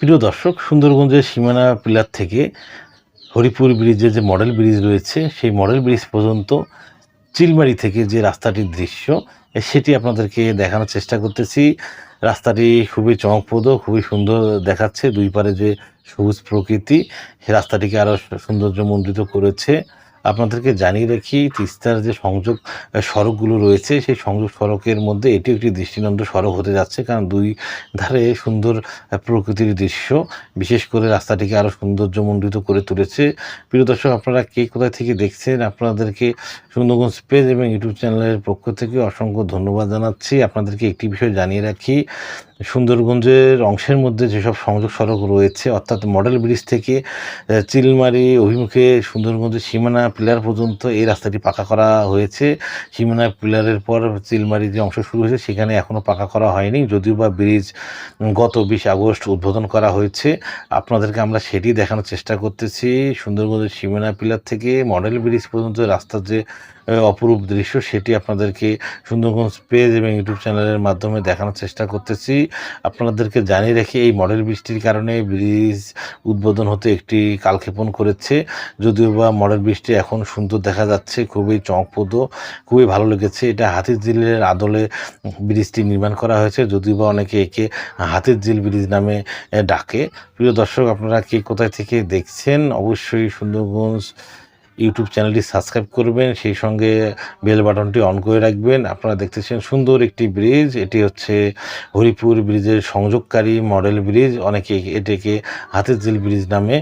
প্রিয় দর্শক, সুন্দরগঞ্জের সীমানা পিলার থেকে হরিপুর ব্রিজের যে মডেল ব্রিজ রয়েছে, সেই মডেল ব্রিজ পর্যন্ত চিলমারি থেকে যে রাস্তাটির দৃশ্য সেটি আপনাদেরকে দেখানোর চেষ্টা করতেছি। রাস্তাটি খুবই চমকপ্রদ, খুবই সুন্দর দেখাচ্ছে। দুই পারে যে সবুজ প্রকৃতি, সে রাস্তাটিকে আরও সৌন্দর্যমণ্ডিত করেছে। আপনাদেরকে জানিয়ে রাখি, তিস্তার যে সংযোগ সড়কগুলো রয়েছে, সেই সংযোগ সড়কের মধ্যে এটি একটি দৃষ্টিনন্দন সড়ক হতে যাচ্ছে, কারণ দুই ধারে সুন্দর প্রকৃতির দৃশ্য। বিশেষ করে রাস্তাটিকে আরও সৌন্দর্যমণ্ডিত করে তুলেছে। প্রিয় দর্শক, আপনারা কে কোথায় থেকে দেখছেন আপনাদেরকে সুন্দরগঞ্জ পেজ এবং ইউটিউব চ্যানেলের পক্ষ থেকে অসংখ্য ধন্যবাদ জানাচ্ছি। আপনাদেরকে একটি বিষয় জানিয়ে রাখি সুন্দরগঞ্জের অংশের মধ্যে যেসব সংযোগ সড়ক রয়েছে, অর্থাৎ মডেল ব্রিজ থেকে চিলমারি অভিমুখে সুন্দরগঞ্জের সীমানা পিলার পর্যন্ত এই রাস্তাটি পাকা করা হয়েছে। সীমানা পিলারের পর চিলমারি যে অংশ শুরু হয়েছে, সেখানে এখনও পাকা করা হয়নি। যদিও বা ব্রিজ গত বিশ আগস্ট উদ্বোধন করা হয়েছে। আপনাদেরকে আমরা সেটি দেখানোর চেষ্টা করতেছি। সুন্দরবনের সীমানা পিলার থেকে মডেল ব্রিজ পর্যন্ত রাস্তার যে অপরূপ দৃশ্য সেটি আপনাদেরকে সুন্দরগঞ্জ পেজ এবং ইউটিউব চ্যানেলের মাধ্যমে দেখানোর চেষ্টা করতেছি। আপনাদেরকে জানিয়ে রেখে, এই মডেল বৃষ্টির কারণে ব্রিজ উদ্বোধন হতে একটি কালক্ষেপণ করেছে। যদিও বা মডেল বৃষ্টি এখন সুন্দর দেখা যাচ্ছে, খুবই চমকপ্রদ, খুবই ভালো লেগেছে। এটা হাতির ঝিলের আদলে ব্রিজটি নির্মাণ করা হয়েছে। যদিও বা অনেকে একে হাতির ঝিল ব্রিজ নামে ডাকে। প্রিয় দর্শক, আপনারা কে কোথায় থেকে দেখছেন? অবশ্যই সুন্দরগঞ্জ ইউটিউব চ্যানেলটি সাবস্ক্রাইব করবেন, সেই সঙ্গে বেল বাটনটি অন করে রাখবেন। আপনারা দেখতেছেন সুন্দর একটি ব্রিজ এটি হচ্ছে হরিপুর ব্রিজের সংযোগকারী মডেল ব্রিজ অনেকে এটিকে হাতের জিল ব্রিজ নামে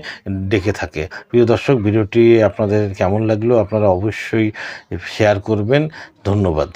ডেকে থাকে। প্রিয় দর্শক, ভিডিওটি আপনাদের কেমন লাগল আপনারা অবশ্যই শেয়ার করবেন। ধন্যবাদ।